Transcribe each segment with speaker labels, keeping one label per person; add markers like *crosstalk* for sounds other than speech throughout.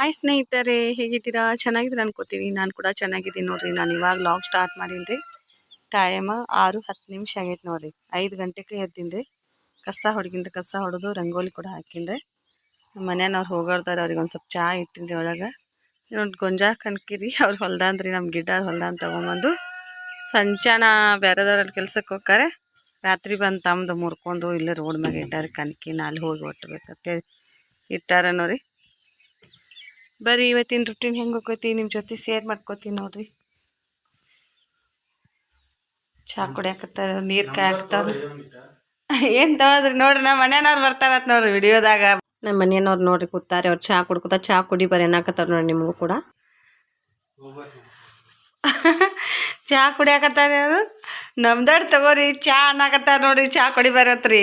Speaker 1: Hi ಸ್ನೇಹಿತರೆ, ಹೇಗಿದ್ದೀರಾ? ಚೆನ್ನಾಗಿದ್ದೀರಾ ಅನ್ಕೋತೀನಿ. ನಾನು ಕೂಡ ಚೆನ್ನಾಗಿದ್ದೀನಿ ನೋಡ್ರಿ. ನಾನು ಇವಾಗ ಲಾಗ್ ಸ್ಟಾರ್ಟ್ ಮಾಡೀನಿ ಟೈಮ್ ಆರು ಹತ್ತು ನಿಮಿಷ ಆಗೈತೆ ನೋಡ್ರಿ. ಐದು ಗಂಟೆಗೆ ಎದ್ದೀನಿ ರೀ ಕಸ ಹೊಡ್ಗಿಂದ ಕಸ ಹೊಡೆದು ರಂಗೋಲಿ ಕೂಡ ಹಾಕಿನ್ರಿ. ಮನೆಯವ್ರು ಹೋಗಾಡ್ತಾರೆ, ಅವ್ರಿಗೆ ಒಂದು ಸ್ವಲ್ಪ ಚಹಾ ಇಟ್ಟಿನ್ರಿ ಒಳಗೆ. ನೋಡಿ ಗೊಂಜಾಳ ಕಣ್ಕಿರಿ. ಅವ್ರು ಹೊಲ್ದಾನ್ರಿ ನಮ್ಮ ಗಿಡ ಹೊಲ್ದಾನ್ ತೊಗೊಂಬಂದು. ಸಂಚಾನ ಬೇರೆದವ್ರಲ್ಲಿ ಕೆಲ್ಸಕ್ಕೆ ಹೋಗ್ತಾರೆ. ರಾತ್ರಿ ಬಂದು ತಮ್ಮದು ಮುರ್ಕೊಂಡು ಇಲ್ಲೇ ರೋಡ್ ಮ್ಯಾಗ ಇಟ್ಟಾರೆ, ಕಣ್ಕಿನ ಅಲ್ಲಿ ಹೋಗಿ ಒಟ್ಟಬೇಕಂತೇಳಿ ಇಟ್ಟಾರೆ ನೋಡ್ರಿ. ಬರ್ರಿ ಇವತ್ತಿನ ರುಟೀನ್ ಹೆಂಗೆ ಹೋಗ್ತೈತಿ ನಿಮ್ಮ ಜೊತೆ ಶೇರ್ ಮಾಡ್ಕೋತೀನಿ ನೋಡ್ರಿ. ಚಹಾ ಕುಡಿಯಾಕತ್ತಾರ ನೀರು ಕಾಯಾಕತ್ತಾರ. ಏನು ತಗೋದ್ರಿ ನೋಡ್ರಿ ನಮ್ಮ ಮನೆಯವ್ರು ಬರ್ತಾರತ್ ನೋಡ್ರಿ ವಿಡಿಯೋದಾಗ. ನಮ್ಮ ಮನೆಯವ್ರು ನೋಡ್ರಿ ಕೂತಾರೆ ಅವ್ರು ಚಾ ಕುಡ್ಕೊತ ಚಹಾ ಕುಡಿ ಬರ್ರಿ ಏನಾಕತ್ತಾರ ನೋಡ್ರಿ ನಿಮಗೂ ಕೂಡ. *laughs* ಚಹಾ ಕುಡಿಯಾಕತ್ತಾರ ಅವರು ನಮ್ದಡ್ ತಗೋರಿ ಚಾ ಅನ್ನಾಕತ್ತಾರ ನೋಡ್ರಿ ಚಹಾ ಕುಡಿ ಬರತ್ರಿ.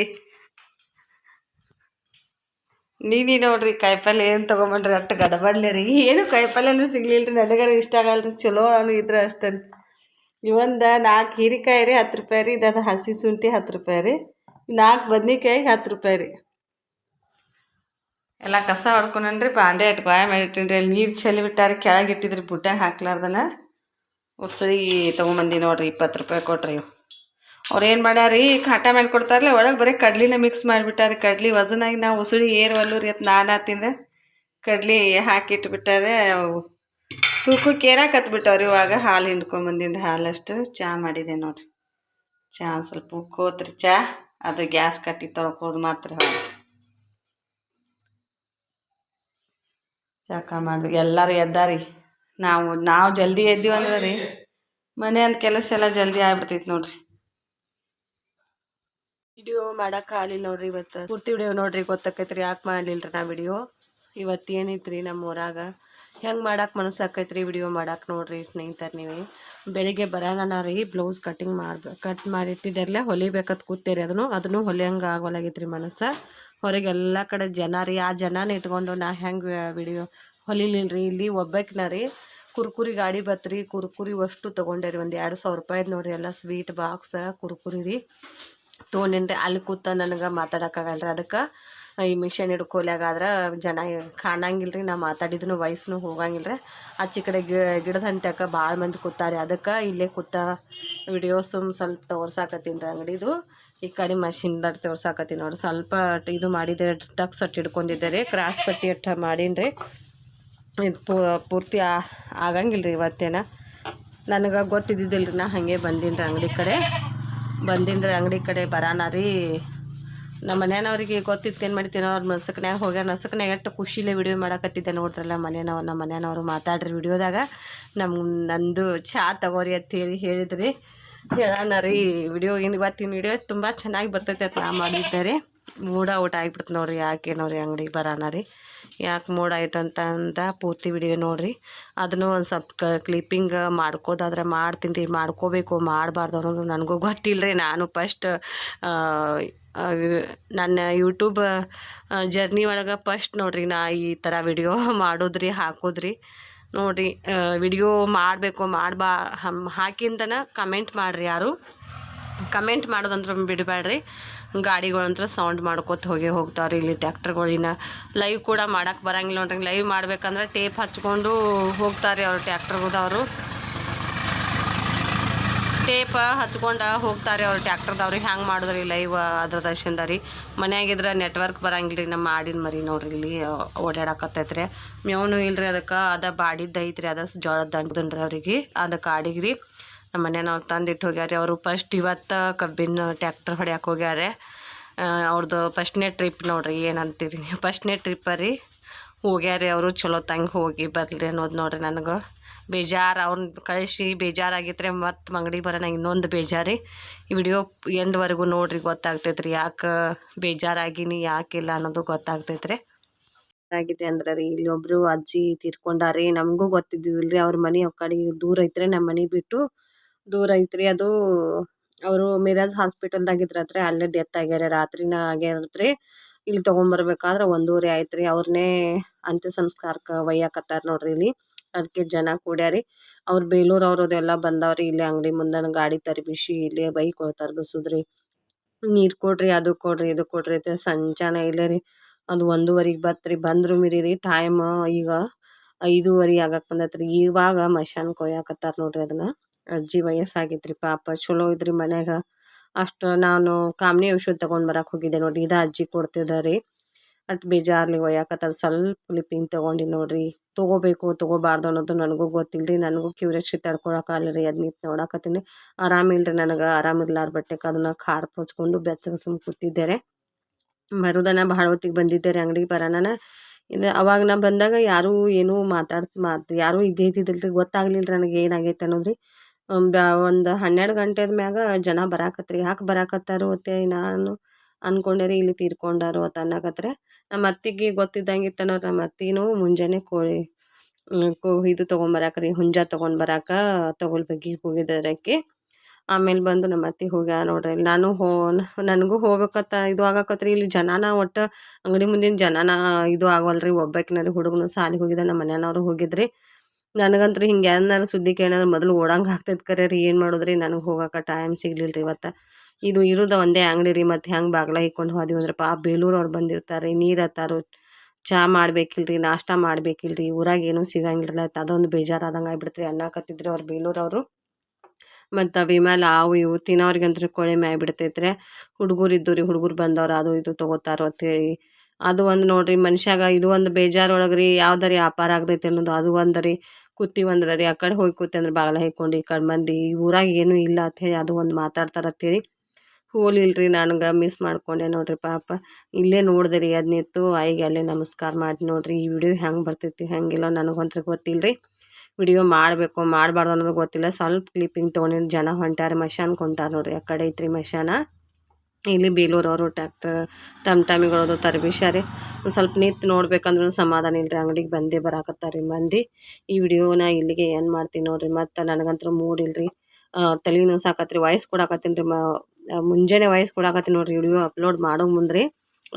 Speaker 1: ನೀನಿ ನೋಡ್ರಿ, ಕಾಯಿಪಲ್ಲೆ ಏನು ತೊಗೊಂಬಂಡ್ರಿ ಅಷ್ಟು ಗಡಬಡ್ಲೆ ರೀ. ಏನು ಕಾಯಿಪಲ್ಲೆನೂ ಸಿಗ್ಲಿಲ್ಲ ರೀ ನನಗಾರ ಇಷ್ಟ ಆಗಲ್ಲ ರೀ ಚಲೋ ಅನು ಇದ್ರೆ ಅಷ್ಟೇ ರೀ. ಇವೊಂದು ನಾಲ್ಕು ಹೀರಿಕಾಯಿ ರೀ, ಹತ್ತು ರೂಪಾಯಿ ರೀ. ಇದು ಹಸಿ ಶುಂಠಿ ಹತ್ತು ರೂಪಾಯಿ ರೀ. ನಾಲ್ಕು ಬದ್ನಿಕಾಯಿ ಹತ್ತು ರೂಪಾಯಿ ರೀ. ಎಲ್ಲ ಕಸ ಹೊಡ್ಕೊಂಡ್ರಿ ಬಾಂಡೆ ಇಟ್ಟು ಬಾಯ ರೀ ಅಲ್ಲಿ ನೀರು ಚೆಲ್ಲಿ ಬಿಟ್ಟಾರಿ, ಕೆಳಗೆ ಇಟ್ಟಿದ್ರಿ ಬುಟ್ಟಾಗ ಹಾಕ್ಲಾರ್ದನ. ಉಸಳಿ ತೊಗೊಂಬಂದಿ ನೋಡ್ರಿ, ಇಪ್ಪತ್ತು ರೂಪಾಯಿ ಕೊಟ್ರಿ ಅವ್ರು ಏನು ಮಾಡ್ಯಾರಿ ಮಾಡಿ ಕೊಡ್ತಾರಲ್ಲ, ಒಳಗೆ ಬರೀ ಕಡ್ಲಿನ ಮಿಕ್ಸ್ ಮಾಡಿಬಿಟ್ಟಾರೆ. ಕಡ್ಲಿ ವಜನಾಗಿ ನಾವು ಉಸುಳಿ ಏರ್ವಲ್ಲು ರೀ ಅತ್ ನಾನು ತಿಂದ್ರೆ ಕಡ್ಲಿ ಹಾಕಿಟ್ಬಿಟ್ಟಾರೆ ಅವು ತೂಕಕ್ಕೆ ಏರಾಕತ್ ಬಿಟ್ಟವ್ರಿ ಇವಾಗ. ಹಾಲು ಹಿಂಡ್ಕೊಂಬಂದಿಂದ ಹಾಲಷ್ಟು ಚಹಾ ಮಾಡಿದೆ ನೋಡಿರಿ. ಚಹಾ ಸ್ವಲ್ಪ ಉಕ್ಕೋತ್ರಿ ಚಹಾ ಅದು ಗ್ಯಾಸ್ ಕಟ್ಟಿ ತೊಳ್ಕೋದು ಮಾತ್ರ ಚಾಕ ಮಾಡ್ಬೇಕು. ಎಲ್ಲರೂ ಎದ್ದಾರಿ? ನಾವು ನಾವು ಜಲ್ದಿ ಎದ್ದೀವಂದ್ರೆ ರೀ. ಮನೆ ಕೆಲಸ ಎಲ್ಲ ಜಲ್ದಿ ಆಗ್ಬಿಡ್ತೈತಿ ನೋಡ್ರಿ.
Speaker 2: ವಿಡಿಯೋ ಮಾಡಕ್ ಆಗಲಿಲ್ಲ ನೋಡ್ರಿ ಇವತ್ತು. ಪೂರ್ತಿ ವಿಡಿಯೋ ನೋಡ್ರಿ, ಗೊತ್ತಾಕೈತ್ರಿ, ಯಾಕೆ ಮಾಡ್ಲಿಲ್ರಿ ನಾ ವಿಡಿಯೋ? ಇವತ್ತು ಏನೈತ್ರಿ ನಮ್ಮ ಊರಾಗ? ಹೆಂಗೆ ಮಾಡಕ್ಕೆ ಮನಸ್ಸು ಆಕೈತ್ರಿ ವಿಡಿಯೋ ಮಾಡಕ್ಕೆ ನೋಡ್ರಿ ಸ್ನೇಹಿತರ್ ನೀವೇ? ಬೆಳಿಗ್ಗೆ ಬರೋಣ ರೀ, ಬ್ಲೌಸ್ ಕಟಿಂಗ್ ಮಾಡ್ಬೇಕು ಕಟ್ ಮಾಡಿಟ್ಟಿದ್ದೆಲ್ಲ ಹೊಲಿಬೇಕತ್ ಕೂತೇರಿ ಅದನ್ನು. ಅದನ್ನು ಹೊಲಿಯಂಗೆ ಆಗೋಲಾಗೈತ್ರಿ ಮನಸ್ಸು. ಹೊರಗೆ ಎಲ್ಲ ಕಡೆ ಜನ ರೀ, ಆ ಜನನ ಇಟ್ಕೊಂಡು ನಾ ಹೆಂಗೆ ವಿಡಿಯೋ ಹೊಲಿಲಿಲ್ರಿ? ಇಲ್ಲಿ ಒಬ್ಬಾಕಿನ ರೀ, ಕುರ್ಕುರಿ ಗಾಡಿ ಬತ್ರಿ, ಕುರ್ಕುರಿ ಅಷ್ಟು ತೊಗೊಂಡೇರಿ ಒಂದು ಎರಡು ಸಾವಿರ ರೂಪಾಯ್ದು ನೋಡ್ರಿ, ಎಲ್ಲ ಸ್ವೀಟ್ ಬಾಕ್ಸ್, ಕುರ್ಕುರಿ ರೀ. ತೊಗೊಂಡೇನ್ರಿ ಅಲ್ಲಿ ಕೂತ ನನಗೆ ಮಾತಾಡೋಕ್ಕಾಗಲ್ರಿ. ಅದಕ್ಕೆ ಈ ಮಿಷನ್ ಹಿಡ್ಕೊಲ್ಯಾಗಾದ್ರೆ ಜನ ಕಾಣಂಗಿಲ್ಲ ರೀ ನಾ ಮಾತಾಡಿದ್ನು ವಯಸ್ಸು ಹೋಗಂಗಿಲ್ಲ ರೀ ಆಚೆ ಕಡೆ ಗಿ, ಗಿಡದ ಹಂತ್ಯಾಕ ಭಾಳ ಮಂದಿ ಕೂತಾರೆ. ಅದಕ್ಕೆ ಇಲ್ಲೇ ಕೂತ ಸುಮ್ ಸ್ವಲ್ಪ ತೋರ್ಸಾಕತ್ತೀನಿ ರೀ ಅಂಗಡಿದು. ಈ ಕಡೆ ಮಷಿನ್ದಾಗ ತೋರ್ಸಾಕತ್ತೀನಿ ನೋಡ್ರಿ. ಸ್ವಲ್ಪ ಇದು ಮಾಡಿದ್ದೆ ಟಕ್ಸ್ ಅಟ್ಟು ಹಿಡ್ಕೊಂಡಿದ್ದೆ ರೀ. ಕ್ರಾಸ್ ಪಟ್ಟಿ ಅಟ್ಟ ಮಾಡೀನಿ ರೀ. ಇದು ಪೂರ್ತಿ ಆಗಂಗಿಲ್ಲ ರೀ ಇವತ್ತೇನ. ನನಗೆ ಗೊತ್ತಿದ್ದಿದ್ದಿಲ್ಲ ರೀ ನಾ ಹಾಗೆ ಬಂದೀನಿ ರೀ ಅಂಗಡಿ ಕಡೆ. ಬಂದೀನಿ ರೀ ಅಂಗಡಿ ಕಡೆ ಬರಾನ ರೀ. ನಮ್ಮ ಮನೆಯವ್ರಿಗೆ ಗೊತ್ತಿತ್ತು ಏನು ಮಾಡ್ತೀನೋ ಅವ್ರ ನಸಕ್ನ್ಯಾಗ ಹೋಗ್ಯಾರ. ನಸಕ್ನ್ಯಾಗ ಎಷ್ಟು ಖುಷಿಲೇ ವಿಡಿಯೋ ಮಾಡಕತ್ತಿದ್ದೆ ನೋಡ್ರಲ್ಲ ಮನೆಯವ್ರು, ನಮ್ಮ ಮನೆಯವ್ರು ಮಾತಾಡ್ರಿ ವಿಡಿಯೋದಾಗ ನಮ್ಮ ನಂದು ಚಾ ತಗೋರಿ ಅಂತೇಳಿ ಹೇಳಿದ್ರಿ. ಹೇಳೋಣ ರೀ ವಿಡಿಯೋ ಏನು ಇವತ್ತಿನ ವಿಡಿಯೋ ತುಂಬ ಚೆನ್ನಾಗಿ ಬರ್ತೈತೆ ಅಂತ ನಾ ಮಾಡಿದ್ದೆ ರೀ. ಮೂಡ ಊಟ ಆಗಿಬಿಡ್ತು ನೋಡ್ರಿ, ಯಾಕೆ ನೋಡ್ರಿ ಅಂಗ್ಡಿಗೆ ಬರೋಣ ರೀ. ಯಾಕೆ ಮೂಡ ಅಂತ ಪೂರ್ತಿ ವಿಡಿಯೋ ನೋಡ್ರಿ. ಅದನ್ನು ಒಂದು ಸ್ವಲ್ಪ ಕ ಕ್ಲಿಪ್ಪಿಂಗ್ ಮಾಡ್ಕೋದಾದ್ರೆ ಮಾಡ್ತೀನಿ ರೀ, ಮಾಡ್ಕೋಬೇಕು, ಮಾಡಬಾರ್ದು ಅನ್ನೋದು ನನಗೂ ಗೊತ್ತಿಲ್ಲ ರೀ ನಾನು ಫಸ್ಟ್ ನನ್ನ ಯೂಟ್ಯೂಬ್ ಜರ್ನಿ ಒಳಗೆ ಫಸ್ಟ್ ನೋಡ್ರಿ ನಾ ಈ ಥರ ವಿಡಿಯೋ ಮಾಡೋದ್ರಿ, ಹಾಕೋದ್ರಿ. ನೋಡಿರಿ ವಿಡಿಯೋ ಮಾಡಬೇಕು, ಮಾಡ್ಬಾ ಹಾಕಿಂದನ ಕಮೆಂಟ್ ಮಾಡಿರಿ ಯಾರು. ಕಮೆಂಟ್ ಮಾಡೋದಂದ್ರೆ ಬಿಡಬೇಡ್ರಿ ಗಾಡಿಗಳಂತ್ರ ಸೌಂಡ್ ಮಾಡ್ಕೊತ ಹೋಗಿ ಹೋಗ್ತಾವ್ರಿ ಇಲ್ಲಿ ಟ್ಯಾಕ್ಟರ್ಗಳಿನ ಲೈವ್ ಕೂಡ ಮಾಡಕ್ಕೆ ಬರಂಗಿಲ್ಲ ನೋಡ್ರಿ ಲೈವ್ ಮಾಡ್ಬೇಕಂದ್ರೆ ಟೇಪ್ ಹಚ್ಕೊಂಡು ಹೋಗ್ತಾರೆ ಅವ್ರು ಟ್ಯಾಕ್ಟರ್ದವರು ಟೇಪ ಹಚ್ಕೊಂಡು ಹೋಗ್ತಾರೆ ಅವ್ರು ಟ್ಯಾಕ್ಟರ್ದವ್ರಿಗೆ ಹ್ಯಾಂಗೆ ಮಾಡಿದ್ರಿ ಲೈವ್ ಅದ್ರ ದರ್ಶನದ ರೀ. ಮನೆಯಾಗಿದ್ರೆ ನೆಟ್ವರ್ಕ್ ಬರಂಗಿಲ್ಲ ರೀ ನಮ್ಮ ಆಡಿನ ಮರಿ ನೋಡ್ರಿ ಇಲ್ಲಿ, ಓಡಾಡಕತ್ತೈತ್ರಿ. ಮೇವನು ಇಲ್ರಿ ಅದಕ್ಕೆ, ಅದ ಬಾಡಿದ್ದು ಐತ್ರಿ, ಅದ ಜೋಳದ ದಂಡದನ್ರಿ ಅವ್ರಿಗೆ. ಅದು ಕಾಡಿಗೆ ರೀ ನಮ್ಮ ಮನೆಯವ್ರು ತಂದಿಟ್ಟು ಹೋಗ್ಯಾರ ಅವರು ಫಸ್ಟ್ ಇವತ್ತು ಕಬ್ಬಿನ ಟ್ಯಾಕ್ಟರ್ ಹೊಡ್ಯಾಕೆ ಹೋಗ್ಯಾರೆ ಅವ್ರದ್ದು ಫಸ್ಟ್ನೇ ಟ್ರಿಪ್ ನೋಡ್ರಿ, ಏನಂತೀರಿ ಫಸ್ಟ್ನೇ ಟ್ರಿಪ್ಪ ರೀ. ಹೋಗ್ಯಾರಿ ಅವರು, ಚಲೋ ತಂಗೆ ಹೋಗಿ ಬರಲಿ ಅನ್ನೋದು ನೋಡ್ರಿ ನನಗೆ. ಬೇಜಾರು ಅವ್ರನ್ನ ಕಳಿಸಿ ಬೇಜಾರಾಗಿದ್ರೆ ಮತ್ತೆ ಮಂಗಡಿಗೆ ಬರೋಣ, ಇನ್ನೊಂದು ಬೇಜಾರಿ. ಈ ವಿಡಿಯೋ ಎಂಡ್ವರೆಗೂ ನೋಡ್ರಿ ಗೊತ್ತಾಗ್ತೈತೆ ರೀ ಯಾಕೆ ಬೇಜಾರಾಗಿನಿ ಯಾಕಿಲ್ಲ ಅನ್ನೋದು ಗೊತ್ತಾಗ್ತೈತೆ ರೀ ಆಗಿದೆ ಅಂದ್ರೆ ರೀ, ಇಲ್ಲಿ ಒಬ್ರು ಅಜ್ಜಿ ತೀರ್ಕೊಂಡಾರಿ. ನಮಗೂ ಗೊತ್ತಿದ್ದಿಲ್ಲ ರೀ ಅವ್ರ ಮನೆ ಕಡೆ ದೂರ ಐತ್ರಿ ನಮ್ಮ ಮನೆ ಬಿಟ್ಟು ದೂರ ಐತ್ರಿ. ಅದು ಅವರು ಮಿರಾಜ್ ಹಾಸ್ಪಿಟಲ್ದಾಗ ಇದ್ರತ್ರಿ ಅಲ್ಲೇ ಡೆತ್ ಆಗ್ಯಾರ. ರಾತ್ರಿನ ಆಗ್ಯಾರತ್ರಿ. ಇಲ್ಲಿ ತೊಗೊಂಬರ್ಬೇಕಾದ್ರೆ ಒಂದೂವರೆ ಆಯ್ತು ರೀ ಅವ್ರನ್ನೇ ಅಂತ್ಯ ಸಂಸ್ಕಾರಕ್ಕೆ ಒಯ್ಯಾಕತ್ತಾರ ನೋಡ್ರಿ ಇಲ್ಲಿ. ಅದಕ್ಕೆ ಜನ ಕೂಡ್ಯಾರಿ. ಅವ್ರು ಬೇಲೂರು ಅವ್ರದ್ದೆಲ್ಲ ಬಂದವ್ರಿ. ಇಲ್ಲಿ ಅಂಗಡಿ ಮುಂದನ ಗಾಡಿ ತರ್ಬಿಸಿ ಇಲ್ಲಿ ಬೈಕ್ ತರ್ಬಿಸುದ್ರಿ ನೀರು ಕೊಡ್ರಿ, ಅದು ಕೊಡ್ರಿ, ಇದು ಕೊಡ್ರಿ ಅಂತ ಸಂಚಾನ ಇಲ್ಲ ರೀ ಅದು ಒಂದೂವರೆಗೆ ಬತ್ರಿ. ಬಂದ್ರು ಮಿರಿ ರೀ ಟೈಮ್ ಈಗ ಐದೂವರೆ ಆಗಕ್ಕೆ ಬಂದೈತ್ರಿ. ಇವಾಗ ಮಶಾನ್ ಕೊಯ್ಯಾಕತ್ತಾರ ನೋಡ್ರಿ ಅದನ್ನ. ಅಜ್ಜಿ ವಯಸ್ಸಾಗೈತ್ರಿ ಪಾಪ. ಚಲೋ ಇದ್ರಿ ಮನ್ಯಾಗ. ಅಷ್ಟು ನಾನು ಕಾಮನಿ ಔಷಧ ತಗೊಂಡ್ ಬರಕ್ಕೆ ಹೋಗಿದ್ದೆ ನೋಡ್ರಿ. ಇದ ಅಜ್ಜಿ ಕೊಡ್ತಿದ್ದಾರೆ ಅಟ್ ಬೇಜಾರ್ಲಿ ಒಯ್ಯಾಕತ್ತದ ಸ್ವಲ್ಪ ಲಿಪ್ಪಿಂಗ್ ತಗೊಂಡಿ ನೋಡ್ರಿ. ತಗೋಬೇಕು, ತಗೋಬಾರ್ದು ಅನ್ನೋದು ನನಗೂ ಗೊತ್ತಿಲ್ರಿ. ನನಗೂ ಕ್ಯೂರಿಯಾಸಿಟಿ ತಡ್ಕೊಳಕ್ಕಾಗಲ್ಲ ರೀ ಅದು ನಿಂತು ನೋಡಾಕತ್ತೀನಿ. ರೀ ನನಗೆ. ಆರಾಮಿರ್ಲಾರ ಬಟ್ಟೆಗೆ ಅದನ್ನು ಖಾರ ಪೋಚ್ಕೊಂಡು ಬೆಚ್ಚಗೆ ಸುಮ್ ಕೂತಿದ್ದಾರೆ ಮರುದನ ಭಾಳ ಹೊತ್ತಿಗೆ ಬಂದಿದ್ದೆ ರೀ ಅಂಗಡಿಗೆ ಬರೋಣ ಇದು ಅವಾಗ ನಾ ಬಂದಾಗ ಯಾರೂ ಏನೂ ಮಾತಾಡ್, ಮಾತು ಯಾರೂ ಇದ್ದಿದ್ದಿಲ್ಲ ರೀ ಗೊತ್ತಾಗ್ಲಿಲ್ಲ ನನಗೆ ಏನಾಗೈತೆ ಅನ್ನೋದ್ರಿ ಒಂದು ಹನ್ನೆರಡು ಗಂಟೆದ ಮ್ಯಾಗ ಜನ ಬರಾಕತ್ರಿ. ಯಾಕೆ ಬರಾಕತ್ತಾರು ಅತ್ತೆ, ನಾನು ಅನ್ಕೊಂಡೆ ರೀ ಇಲ್ಲಿ ತೀರ್ಕೊಂಡಾರು ಅಂತ ಅನ್ನಕತ್ರೆ. ನಮ್ಮ ಅತ್ತಿಗೆ ಗೊತ್ತಿದ್ದಂಗೆ ಇತ್ತನೋ ನಮ್ಮ ಅತ್ತಿನೂ ಮುಂಜಾನೆ ಕೋಳಿ ಕೋ, ಇದು ತೊಗೊಂಬರಾಕ ರೀ, ಹುಂಜ ತೊಗೊಂಡು ಬರಾಕ ತೊಗೊಲ್ ಬಗ್ಗೆ ಆಕಿ ಆಮೇಲೆ ಬಂದು ನಮ್ಮ ಅತ್ತಿ ಹೋಗ್ಯಾರ ನೋಡ್ರಿ. ನಾನು ಹೋ, ನನಗೂ ಹೋಗ್ಬೇಕತ್ತ, ಇದು ಆಗಾಕತ್ರಿ. ಇಲ್ಲಿ ಜನನ ಒಟ್ಟು ಅಂಗಡಿ ಮುಂದಿನ ಜನನ ಇದು ಆಗವಲ್ರಿ. ಒಬ್ಬಾಕಿನಾರಿ ಹುಡುಗನು ಸಾಲಿಗೆ ಹೋಗಿದ್ದ ನಮ್ಮ ಮನೆಯವರು ಹೋಗಿದ್ರಿ. ನನಗಂತೂ ಹಿಂಗೆ ಏನಾರ ಸುದ್ದಿ ಕೇಳಿದ್ರೆ ಮೊದಲು ಓಡಂಗೆ ಆಗ್ತೈತೆ ಕರೆ ರೀ, ಏನು ಮಾಡೋದ್ರಿ? ನನಗೆ ಹೋಗಕ್ಕೆ ಟೈಮ್ ಸಿಗ್ಲಿಲ್ಲ ರೀ ಇವತ್ತು. ಇದು ಇರೋದು ಒಂದೇ ಅಂಗಡಿ ರೀ, ಮತ್ತು ಹೆಂಗೆ ಬಾಗ್ಲ ಇಕ್ಕೊಂಡು ಹೋದಿವಿ ಅಂದ್ರೆ ಬೇಲೂರು ಅವ್ರು ಬಂದಿರ್ತಾರೆ ನೀರು ಹತ್ತಾರು ಚಹಾ ಮಾಡ್ಬೇಕಿಲ್ರಿ, ನಾಷ್ಟ ಮಾಡ್ಬೇಕಿಲ್ರಿ, ಊರಾಗ ಏನೂ ಸಿಗಂಗಿಲ್ಲ ಅದೊಂದು ಬೇಜಾರಾದಂಗೆ ಆಗ್ಬಿಡ್ತ್ರಿ ಅನ್ನಕತ್ತಿದ್ರು ಅವ್ರು ಬೇಲೂರವರು ಮತ್ತು ವಿಮಲ್ ಅವು ಇವು ತಿನ್ನೋರಿಗಂತೂ ಕೊಳೆ ಮ್ಯಾಗ ಬಿಡ್ತೈತ್ರೆ. ಹುಡುಗರು ಇದ್ದು ರೀ ಹುಡುಗರು ಬಂದವ್ರು ಅದು ಇದು ತೊಗೋತಾರೋ ಅಂತೇಳಿ ಅದು ಒಂದು ನೋಡ್ರಿ ಮನುಷ್ಯಾಗ ಇದು ಒಂದು ಬೇಜಾರು ಒಳಗೆ ರೀ ಯಾವ್ದಾರಿ ವ್ಯಾಪಾರ ಆಗ್ತೈತೆ ಅನ್ನೋದು, ಅದು ಒಂದು ರೀ ಒಂದ್ರ ರೀ ಆ ಕಡೆ ಹೋಗಿ ಕೂತಿ ಅಂದ್ರೆ ಬಾಗಲ ಹೇಳ್ಕೊಂಡು ಈ ಕಡೆ ಮಂದಿ ಈ ಊರಾಗ ಏನೂ ಇಲ್ಲ ಅಂಥೇಳಿ ಅದು ಒಂದು ಮಾತಾಡ್ತಾರ ಅಂತೇಳಿ ಹೋಲಿಲ್ರಿ ನನಗೆ ಮಿಸ್ ಮಾಡ್ಕೊಂಡೆ ನೋಡ್ರಿ ಪಾಪ. ಇಲ್ಲೇ ನೋಡಿದೆ ರೀ ಅದ್ ಆಯಿಗೆ ಅಲ್ಲೇ ನಮಸ್ಕಾರ ಮಾಡಿ ನೋಡ್ರಿ ಈ ವಿಡಿಯೋ ಹೆಂಗೆ ಬರ್ತೈತಿ ಹೆಂಗಿಲ್ಲ ನನಗಂತ್ರ ಗೊತ್ತಿಲ್ಲ ರೀ ವಿಡಿಯೋ ಮಾಡಬೇಕು ಮಾಡಬಾರ್ದು ಅನ್ನೋದು ಗೊತ್ತಿಲ್ಲ. ಸ್ವಲ್ಪ ಕ್ಲಿಪ್ಪಿಂಗ್ ತೊಗೊಂಡಿದ್ದು ಜನ ಹೊಂಟಾರ ಮಶಾನ್ ಹೊಂಟಾರ ನೋಡ್ರಿ ಆ ಕಡೆ ಐತ್ರಿ ಮಶಾನ. ಇಲ್ಲಿ ಬೇಲೂರವರು ಟ್ಯಾಕ್ಟರ್ ಟಮ್ ಟಮಿಗಳದು ತರ್ಬಿಷಾರಿ ಒಂದು ಸ್ವಲ್ಪ ನಿಂತು ನೋಡ್ಬೇಕಂದ್ರೂ ಸಮಾಧಾನ ಇಲ್ಲರಿ ಅಂಗಡಿಗೆ ಬಂದೇ ಬರಾಕತ್ತಾರಿ ಮಂದಿ. ಈ ವಿಡಿಯೋನ ಇಲ್ಲಿಗೆ ಏನು ಮಾಡ್ತೀನಿ ನೋಡ್ರಿ, ಮತ್ತು ನನಗಂತೂ ಮೂಡ್ ಇಲ್ರಿ. ತಲೆ ಸಾಕತ್ರಿ ವಾಯ್ಸ್ ಕೊಡಾಕತ್ತೀನಿ ರೀ ಮ ಮುಂಜಾನೆ ವಾಯ್ಸ್ ಕೊಡಾಕತ್ತೀನಿ ನೋಡ್ರಿ, ವಿಡಿಯೋ ಅಪ್ಲೋಡ್ ಮಾಡೋ ಮುಂದ್ರಿ.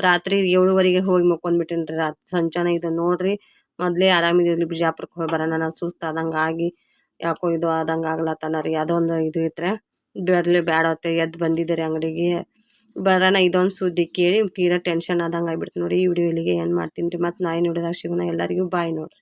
Speaker 2: ರಾತ್ರಿ ಏಳುವರೆಗೆ ಹೋಗಿ ಮುಕ್ಕೊಂಡ್ಬಿಟ್ಟಿನಿ ರೀ ರಾತ್ರಿ ಸಂಚಾನ ಇದು ನೋಡ್ರಿ. ಮೊದಲೇ ಆರಾಮಿದ್ದೀವಿ ಬಿಜಾಪುರಕ್ಕೆ ಹೋಗಿ ಬರೋಣ, ನಾನು ಸುಸ್ತಾದಂಗೆ ಆಗಿ ಯಾಕೋ ಇದು ಆದಂಗೆ ಆಗ್ಲತ್ತನ ರೀ, ಅದೊಂದು ಇದು ಐತ್ರೆ ಬರಲಿ ಬ್ಯಾಡ ಅತ್ತೆ ಎದ್ದು ಬಂದಿದ್ದೀರಿ ಅಂಗಡಿಗೆ. ಬರೋಣ, ಇದೊಂದು ಸುದ್ದಿ ಕೇಳಿ ತೀರಾ ಟೆನ್ಷನ್ ಆದಂಗೆ ಆಗ್ಬಿಡ್ತು ನೋಡಿ ಈ ವಿಡಿಯೋ ಇಲ್ಲಿಗೆ ಏನು ಮಾಡ್ತೀನಿ ರೀ. ಮತ್ತು ನಾಯಿ ನೋಡಿದಾಗ ಸಿಗೋಣ ಎಲ್ಲರಿಗೂ ಬಾಯ್ ನೋಡ್ರಿ.